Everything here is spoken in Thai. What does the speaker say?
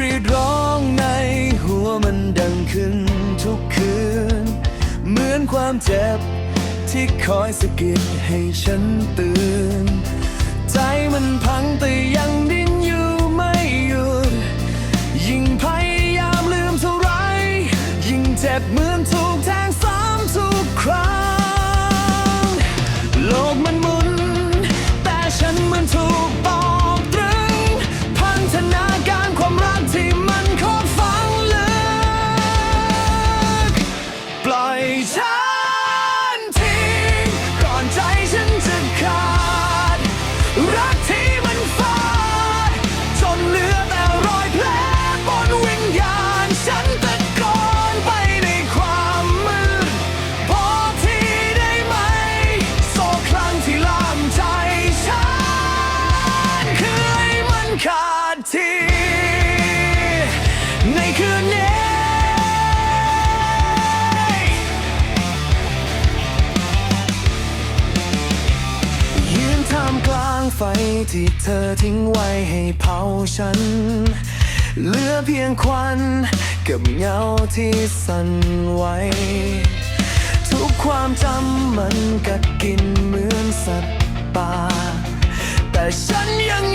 รีดร้องในหัวมันดังขึ้นทุกคืน เหมือนความเจ็บที่คอยสะกิดให้ฉันตื่น ใจมันพังแต่ยังดิ้น ไฟที่เธอทิ้งไว้ให้เผาฉัน เหลือเพียงควันกับเงาที่สั่นไหวทุกความจำมันกัดกินเหมือนสัตว์ป่า แต่ฉันยัง